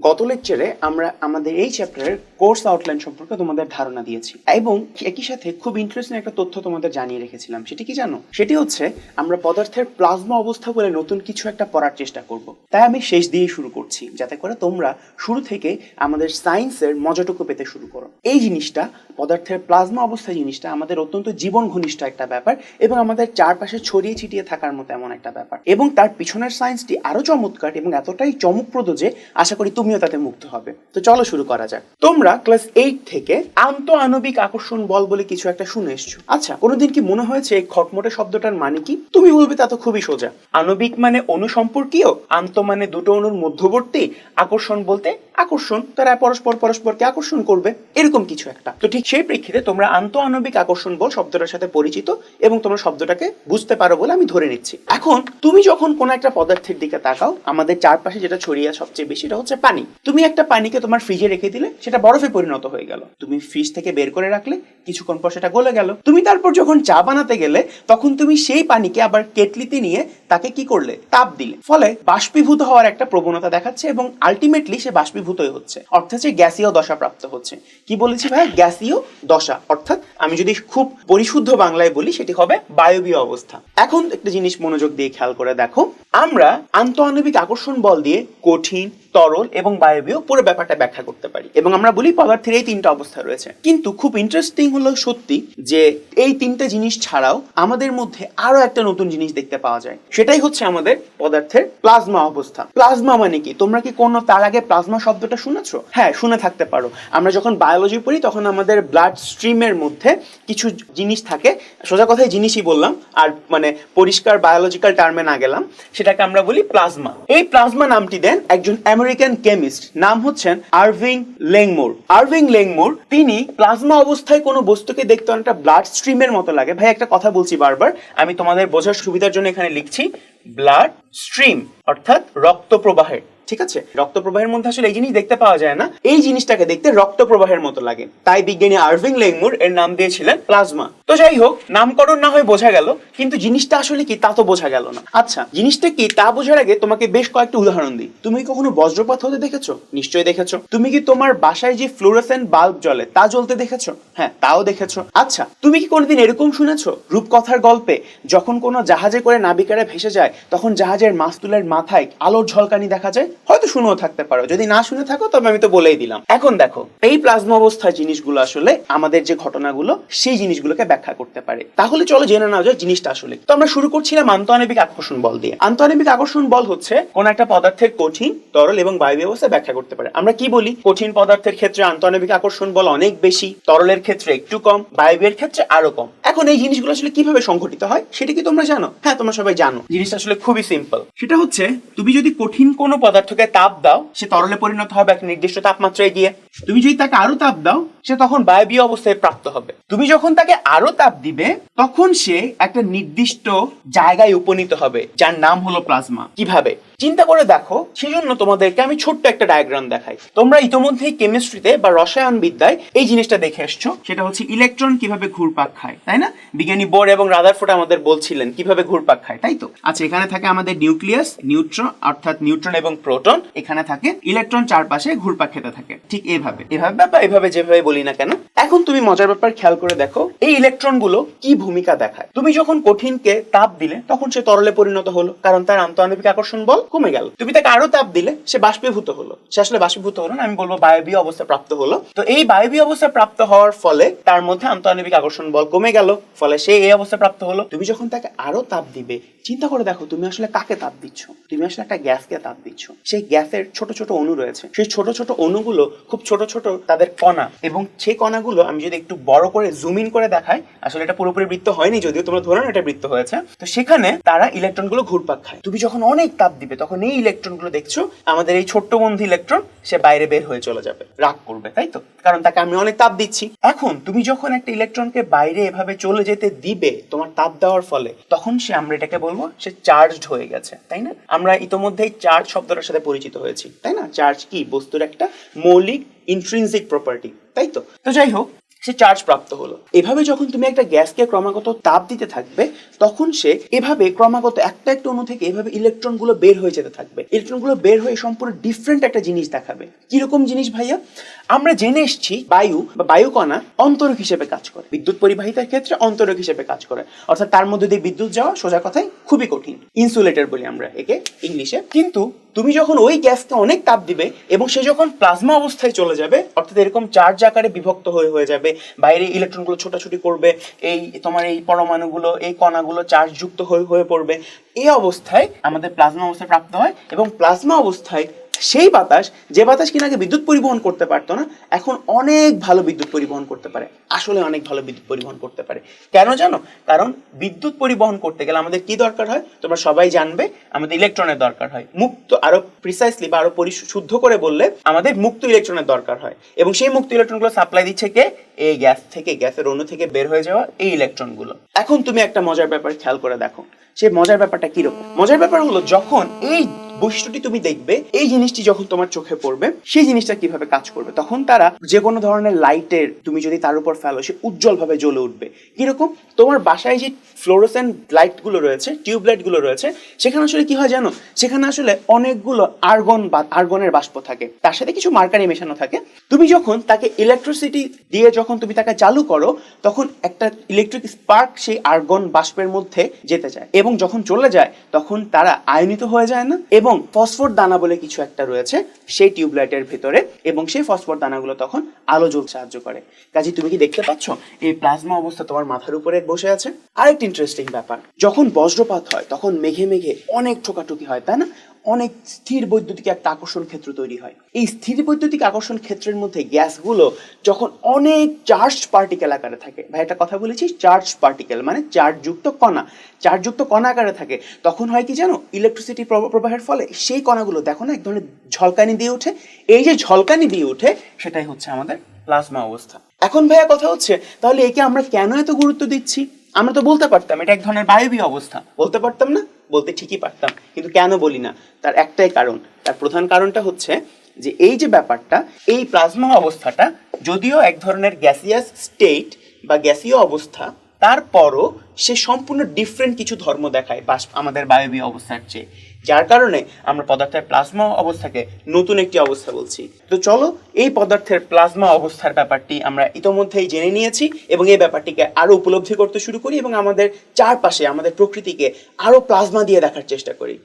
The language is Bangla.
গত লেকচারে আমরা আমাদের এই চ্যাপ্টারের কোর্স আউটলাইন সম্পর্কে তোমাদের ধারণা দিয়েছি। এবং একই সাথে খুব ইন্টারেস্টিং একটা তথ্য তোমাদের জানিয়ে রেখেছিলাম। সেটি কি জানো? সেটি হচ্ছে, আমরা পদার্থের প্লাজমা অবস্থা বলে নতুন কিছু একটা পড়ার চেষ্টা করব। তাই আমি শেষ দিয়ে শুরু করছি, যাতে করে তোমরা শুরু থেকে আমাদের সায়েন্সের মজাটুকু পেতে শুরু করো। এই জিনিসটা, পদার্থের প্লাজমা অবস্থা জিনিসটা আমাদের অত্যন্ত জীবন ঘনিষ্ঠ একটা ব্যাপার এবং আমাদের চারপাশে ছড়িয়ে ছিটিয়ে থাকার মতো এমন একটা ব্যাপার। এবং তার পিছনের সায়েন্সটি আরও চমৎকার এবং এতটাই চমকপ্রদ যে আশা করি তুমিও তাতে মুগ্ধ হবে। তো চলো শুরু করা যাক। তোমরা ক্লাস এইট থেকে আন্ত আণবিক আকর্ষণ বল বলে কিছু একটা শুনে এসছো। আচ্ছা কোনোদিন কি মনে হয়েছে এই খটমটে শব্দটার মানে কি? তুমি বলবে তা তো খুবই সোজা। আণবিক মানে অনুসম্পর্কীয় আন্ত মানে দুটো অণুর মধ্যবর্তী আকর্ষণ বলতে আকর্ষণ, তারা পরস্পর পরস্পরকে আকর্ষণ করবে, এরকম কিছু একটা। তো ঠিক সেই প্রেক্ষিতে তোমরা আন্ত আণবিক আকর্ষণ বল শব্দটার সাথে পরিচিত এবং তোমরা শব্দটাকে বুঝতে পারো বলে আমি ধরে নিচ্ছি। এখন, তুমি যখন কোনো একটা পদার্থের দিকে তাকাও, আমাদের চারপাশে যেটা ছড়িয়ে সবচেয়ে বেশি সেটা হচ্ছে পানি। তুমি একটা পানিকে তোমার ফ্রিজে রেখে দিলে, সেটা বরফে পরিণত হয়ে গেল। তুমি ফ্রিজ থেকে বের করে রাখলে, কিছুক্ষণ পর সেটা গলে গেল। তুমি তারপর যখন চা বানাতে গেলে, তখন তুমি সেই পানিকে আবার কেটলিতে নিয়ে তাকে কি করলে? তাপ দিলে। ফলে বাষ্পীভূত হওয়ার একটা প্রবণতা দেখাচ্ছে এবং আলটিমেটলি সে বাষ্পীভূতই হচ্ছে। অর্থাৎ সে গ্যাসীয় দশা প্রাপ্ত হচ্ছে। কি বলেছি ভাই? গ্যাসীয় দশা। অর্থাৎ আমি যদি খুব পরিশুদ্ধ বাংলায় বলি, সেটি হবে বায়বীয় অবস্থা। এখন একটা জিনিস মনোযোগ দিয়ে খেয়াল করে দেখো। আমরা আন্তঃআণবিক আকর্ষণ বল দিয়ে কঠিন তরল এবং বায়বীয় পুরো ব্যাপারটা ব্যাখ্যা করতে পারি। এবং আমরা বলি পদার্থের এই তিনটা অবস্থা রয়েছে। কিন্তু খুব ইন্টারেস্টিং হলো সত্যি যে এই তিনটা জিনিস ছাড়াও আমাদের মধ্যে আরও একটা নতুন জিনিস দেখতে পাওয়া যায়। সেটাই হচ্ছে আমাদের পদার্থের প্লাজমা অবস্থা। প্লাজমা মানে কি? তোমরা কি কোনো তার আগে প্লাজমা শব্দটা শুনেছো? হ্যাঁ শুনে থাকতে পারো। আমরা যখন বায়োলজি পড়ি, তখন আমাদের ব্লাড স্ট্রিমের মধ্যে কিছু জিনিস থাকে। সোজা কথায় জিনিসই বললাম, আর মানে পরিষ্কার বায়োলজিক্যাল টার্মে না গেলাম, সেটাকে আমরা বলি প্লাজমা এই প্লাজমা নামটি দেন একজন আমেরিকান কেমিস্ট নাম হচ্ছেন আরভিং লেংমোর আরভিং লেংমোর তিনি প্লাজমা অবস্থায় কোনো বস্তুকে দেখতে অনেকটা ব্লাড স্ট্রিমের মতো লাগে। ভাই, একটা কথা বলছি বারবার, আমি তোমাদের বোঝার সুবিধার জন্য এখানে লিখছি ব্লাড স্ট্রিম অর্থাৎ রক্ত প্রবাহের। ঠিক আছে? রক্ত প্রবাহের মধ্যে আসলে এই জিনিস দেখতে পাওয়া যায় না। এই জিনিসটাকে দেখতে রক্ত প্রবাহের মতো লাগে। তাই বিজ্ঞানী আরভিং লেংমুর এর নাম দিয়েছিলেন প্লাজমা। তো যাই হোক, নামকরণ না হয়ে বোঝা গেল, কিন্তু জিনিসটা আসলে কি তা তো বোঝা গেল না। আচ্ছা জিনিসটা কি তা বোঝার আগে তোমাকে বেশ কয়েকটা উদাহরণ দিই। তুমি কখনো বজ্রপাত হতে দেখেছ? নিশ্চয়ই দেখেছ। তুমি কি তোমার বাসায় যে ফ্লোরেসেন্ট বাল্ব জ্বলে, তা জ্বলতে দেখেছ? হ্যাঁ তাও দেখেছ। আচ্ছা তুমি কি কোনোদিন এরকম শুনেছো? রূপকথার গল্পে, যখন কোনো জাহাজে করে নাবিকেরা ভেসে যায়, তখন জাহাজের মাস্তুলের মাথায় আলোর ঝলকানি দেখা যায়? হয়তো শুনেও থাকতে পারো। যদি না শুনে থাকো, তবে আমি তো বলেই দিলাম। এখন দেখো, এই প্লাজমা অবস্থার জিনিসগুলো আসলে আমাদের যে ঘটনাগুলো, সেই জিনিসগুলোকে ব্যাখ্যা করতে পারে। তাহলে চলো জেনে নেওয়া যায় জিনিসটা আসলে তো আমরা শুরু করছিলাম আন্তঃআণবিক আকর্ষণ বল দিয়ে। আন্তঃআণবিক আকর্ষণ বল হচ্ছে কোন একটা পদার্থের কঠিন, তরল এবং বায়ু অবস্থা ব্যাখ্যা করতে পারে। আমরা কি বলি? কঠিন পদার্থের ক্ষেত্রে আন্তঃআণবিক আকর্ষণ বল অনেক বেশি, তরলের ক্ষেত্রে একটু কম, বায়ুবের ক্ষেত্রে আরও কম। এখন এই জিনিসগুলো আসলে কীভাবে সংঘটিত হয়, সেটা কি তোমরা জানো? হ্যাঁ তোমরা সবাই জানো। জিনিসটা আসলে খুবই সিম্পল সেটা হচ্ছে, তুমি যদি কঠিন কোনো পদার্থকে তাপ দাও, সে তরলে পরিণত হবে এক নির্দিষ্ট তাপমাত্রায় গিয়ে। তুমি যদি তাকে আরও তাপ দাও, সে তখন বায়বীয় অবস্থায় প্রাপ্ত হবে। তুমি যখন তাকে আরও তাপ দিবে, তখন সে একটা নির্দিষ্ট জায়গায় উপনীত হবে, যার নাম হলো প্লাজমা। কীভাবে? চিন্তা করে দেখো, সেজন্য তোমাদেরকে আমি ছোট্ট একটা ডায়াগ্রাম দেখাই। তোমরা ইতোমধ্যেই কেমিস্ট্রিতে বা রসায়ন বিদ্যায় এই জিনিসটা দেখে এসছো, সেটা হচ্ছে ইলেকট্রন কীভাবে ঘুরপাক খায়, তাই না? বিজ্ঞানী বোর এবং রাদারফোর্ড আমাদের বলছিলেন কীভাবে ঘুরপাক খায়, তাই তো? আচ্ছা এখানে থাকে আমাদের নিউক্লিয়াস, নিউট্রন, অর্থাৎ নিউট্রন এবং প্রোটন, এখানে থাকে ইলেকট্রন চারপাশে ঘুরপাক খেতে থাকে, ঠিক এভাবে। এভাবে বা এভাবে যেভাবে বলি না কেন, এখন তুমি মজার ব্যাপার খেয়াল করে দেখো, এই ইলেকট্রনগুলো কি ভূমিকা দেখায়? তুমি যখন কঠিনকে তাপ দিলে, তখন সে তরলে পরিণত হলো, কারণ তার আন্তঃআণবিক আকর্ষণ বল কমে গেল। তুমি তাকে আরও তাপ দিলে, সে বাষ্পীভূত হলো। সে আসলে বাষ্পীভূত হলো না, আমি বলব বায়বীয় অবস্থা প্রাপ্ত হলো। তো এই বায়বীয় অবস্থা প্রাপ্ত হওয়ার ফলে তার মধ্যে আন্তঃআণবিক আকর্ষণ বল কমে গেল। ফলে সে এই অবস্থা প্রাপ্ত হলো। তুমি যখন তাকে আরও তাপ দিবে, চিন্তা করে দেখো, তুমি আসলে কাকে তাপ দিচ্ছ? তুমি আসলে একটা গ্যাসকে তাপ দিচ্ছ। সেই গ্যাসের ছোট ছোট অণু রয়েছে। সেই ছোট ছোট অণুগুলো খুব ছোট ছোট তাদের কণা। এবং সেই কণাগুলো আমি যদি একটু বড় করে জুম ইন করে দেখাই, আসলে এটা পুরোপুরি বৃত্ত হয়নি, যদিও তোমরা ধরো না এটা বৃত্ত হয়েছে। তো সেখানে তারা ইলেকট্রনগুলো ঘুরপাক খায়। তুমি যখন অনেক তাপ দিবে তখন এই ইলেকট্রনগুলো দেখছ, আমাদের এই ছোট্ট বন্ধু ইলেকট্রন সে বাইরে বের হয়ে চলে যাবে, রাগ করবে, তাই তো? কারণ তাকে আমি অনেক তাপ দিচ্ছি। এখন তুমি যখন একটা ইলেকট্রনকে বাইরে এভাবে চলে যেতে দিবে, তোমার তাপ দেওয়ার ফলে, তখন সে আমরা এটাকে বলব, সে চার্জড হয়ে গেছে, তাই না? আমরা ইতোমধ্যেই চার্জ শব্দটার সাথে পরিচিত হয়েছি, তাই না? চার্জ কি? বস্তুর একটা মৌলিক ইন্ট্রিনসিক প্রপার্টি তাই তো? তো যাই হোক সে চার্জ প্রাপ্ত হলো। এভাবে যখন তুমি একটা গ্যাসকে ক্রমাগত তাপ দিতে থাকবে, তখন সে এভাবে ক্রমাগত একটা একটা অণু থেকে এভাবে ইলেকট্রনগুলো বের হয়ে যেতে থাকবে। ইলেকট্রনগুলো বের হয়ে সম্পূর্ণ ডিফারেন্ট একটা জিনিস দেখাবে। কীরকম জিনিস ভাইয়া? আমরা জেনে এসেছি বায়ু বা বায়ুকণা অন্তরক হিসেবে কাজ করে। বিদ্যুৎ পরিবাহিতার ক্ষেত্রে অন্তরক হিসেবে কাজ করে। অর্থাৎ তার মধ্যে দিয়ে বিদ্যুৎ যাওয়া সোজা কথায় খুবই কঠিন। ইনসুলেটর বলি আমরা একে ইংলিশে। কিন্তু তুমি যখন ওই গ্যাসকে অনেক তাপ দিবে এবং সে যখন প্লাজমা অবস্থায় চলে যাবে, অর্থাৎ এরকম চার্জ আকারে বিভক্ত হয়ে হয়ে যাবে বাইরে ইলেকট্রনগুলো ছোটাছুটি করবে, এই তোমার এই পরমাণুগুলো, এই কণাগুলো চার্জযুক্ত হয়ে হয়ে পড়বে। এই অবস্থায় আমাদের প্লাজমা অবস্থায় প্রাপ্ত হয় এবং প্লাজমা অবস্থায় সেই বাতাস, যে বাতাস কিনা বিদ্যুৎ পরিবহন করতে পারতো না, এখন অনেক ভালো বিদ্যুৎ পরিবহন করতে পারে। আসলে অনেক ভালো বিদ্যুৎ পরিবহন করতে পারে। কেন জানো? কারণ বিদ্যুৎ পরিবহন করতে গেলে আমাদের কি দরকার হয়? তোমরা সবাই জানবে, আমাদের ইলেকট্রনের দরকার হয়। মুক্ত আরও প্রিসাইসলি বা আরও পরিশুদ্ধ করে বললে আমাদের মুক্ত ইলেকট্রনের দরকার হয়। এবং সেই মুক্ত ইলেকট্রনগুলো সাপ্লাই দিচ্ছে কে? এই গ্যাস থেকে, গ্যাসের অণু থেকে বের হয়ে যাওয়া এই ইলেকট্রনগুলো এখন তুমি একটা মজার ব্যাপার খেয়াল করে দেখো। সেই মজার ব্যাপারটা কীরকম? মজার ব্যাপার হলো যখন এই বৈশিষ্ট্যটি তুমি দেখবে, এই জিনিসটি যখন তোমার চোখে পড়বে, সেই জিনিসটা কীভাবে কাজ করবে, তখন তারা যে কোনো ধরনের লাইটের তুমি যদি তার উপর ফেলো, সে উজ্জ্বল ভাবে জ্বলে উঠবে। কীরকম? তোমার বাসায় যে ফ্লোরোসেন্ট লাইটগুলো রয়েছে টিউব লাইটগুলো রয়েছে, সেখানে আসলে কি হয় জানো? সেখানে আসলে অনেকগুলো আর্গন বা আর্গনের বাষ্প থাকে। তার সাথে কিছু মার্কারি মেশানো থাকে। তুমি যখন তাকে ইলেকট্রিসিটি দিয়ে যখন তুমি তাকে চালু করো, তখন একটা ইলেকট্রিক স্পার্ক সেই আর্গন বাষ্পের মধ্যে যেতে চায়। এবং যখন চলে যায়, তখন তারা আয়নিত হয়ে যায় না? এবং ফসফর দানা বলে কিছু একটা রয়েছে সেই টিউবলাইটের ভেতরে এবং সেই ফসফর দানাগুলো তখন আলো জ্বল সাহায্য করে। কাজে, তুমি কি দেখতে পাচ্ছ? এই প্লাজমা অবস্থা তোমার মাথার উপরে বসে আছে। আরেকটি ইন্টারেস্টিং ব্যাপার, যখন বজ্রপাত হয়, তখন মেঘে মেঘে অনেক ঠোকাঠুকি হয়, তাই না? অনেক স্থির বৈদ্যুতিক একটা আকর্ষণ ক্ষেত্র তৈরি হয়। এই স্থির বৈদ্যুতিক আকর্ষণ ক্ষেত্রের মধ্যে গ্যাসগুলো যখন অনেক চার্জ পার্টিকেল আকারে থাকে, ভাই একটা কথা বলেছি চার্জ পার্টিকেল মানে চার্জযুক্ত কণা। চার্জযুক্ত কণা আকারে থাকে, তখন হয় কি জানো ইলেকট্রিসিটি প্রবাহের ফলে সেই কণাগুলো দেখো না, এক ধরনের ঝলকানি দিয়ে ওঠে। এই যে ঝলকানি দিয়ে ওঠে, সেটাই হচ্ছে আমাদের প্লাজমা অবস্থা। এখন ভাইয়া কথা হচ্ছে, তাহলে একে আমরা কেন এত গুরুত্ব দিচ্ছি? আমরা তো বলতে পারতাম, এটা এক ধরনের বায়বীয় অবস্থা। বলতে পারতাম না? বলতে ঠিকই পারতাম, কিন্তু কেন বলি না? তার একটাই কারণ। তার প্রধান কারণটা হচ্ছে যে, এই যে ব্যাপারটা, এই প্লাজমা অবস্থাটা যদিও এক ধরনের গ্যাসিয়াস স্টেট বা গ্যাসীয় অবস্থা তারপরও সে সম্পূর্ণ ডিফারেন্ট কিছু ধর্ম দেখায়, বাস আমাদের বায়বীয় অবস্থার চেয়ে। যার কারণে আমরা পদার্থের প্লাজমা অবস্থাকে নতুন একটি অবস্থা বলছি। তো চলো, এই পদার্থের প্লাজমা অবস্থার ব্যাপারটি আমরা ইতোমধ্যেই জেনে নিয়েছি এবং এই ব্যাপারটিকে আরও উপলব্ধি করতে শুরু করি এবং আমাদের চারপাশে, আমাদের প্রকৃতিকে আরও প্লাজমা দিয়ে দেখার চেষ্টা করি।